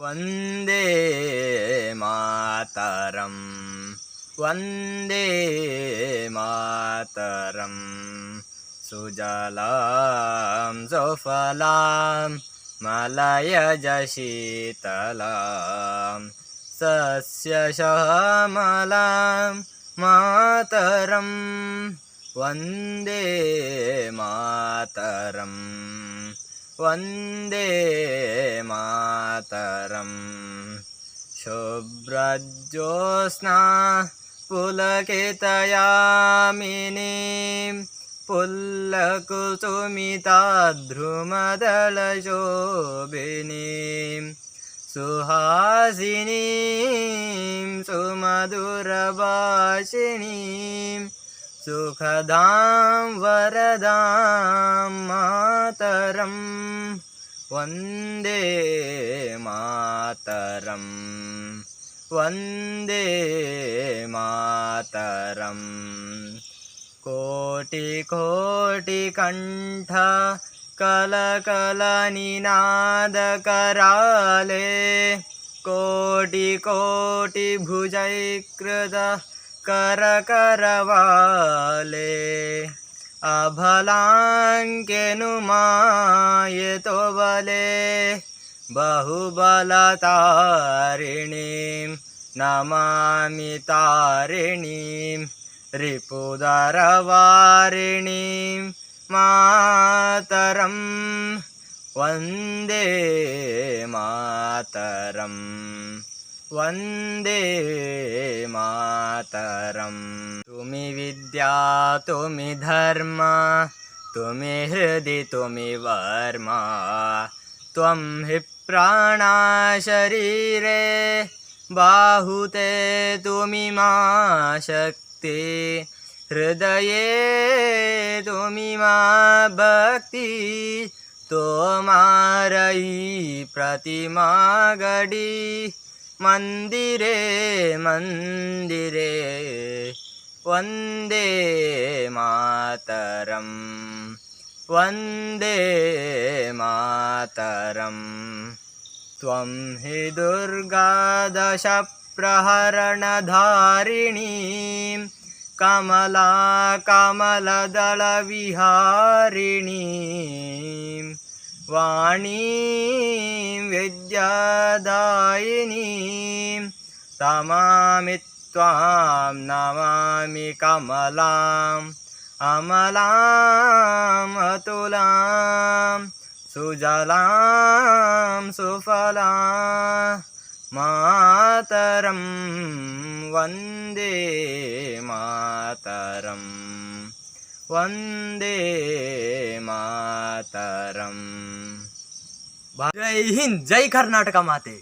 वन्दे मातरं वन्दे मातरं सुजलां सुफलां मलयज शीतलां सस्यश्यामलां मातरं वन्दे मातरम् वन्दे मातरम्। शुभ्रज्योत्स्ना पुलकितयामिनीं। पुल्लकुसुमिताध्रुमदलशोभिनीं। सुहासिनीं सुमधुरभाषिणीं सुखदां वरदां मातरं वन्दे मातरं वन्दे मातरम् कोटिकोटिकण्ठ कलकलनिनादकराले कोटिकोटिभुजैकृत करकरवाले अभलाङ्केनुमायतो बले बहुबलतारिणीं नमामि तारिणीं रिपुदरवारिणीं मातरं वन्दे मातरं वन्दे मातरं तुमि विद्या तुमि धर्म तुमि हृदि तुमि वर्मा। त्वं हि प्राणा शरीरे बाहुते तुमि मा शक्ति हृदये तुमि मा भक्ति। तोमारयि प्रतिमा गडी मन्दिरे मन्दिरे वन्दे मातरम् वन्दे मातरम्। त्वं हि दुर्गादशप्रहरणधारिणीं कमला कमलदलविहारिणीं वाणीं विद्यादायिनीं तमामि त्वां नमामि कमलाम् अमलाम् अतुलां सुजलां सुफला मातरं वन्दे मातरं वन्दे ಮಾತರಂ ಜೈ ಹಿಂದ್ ಜೈ ಕರ್ನಾಟಕ ಮಾತೆ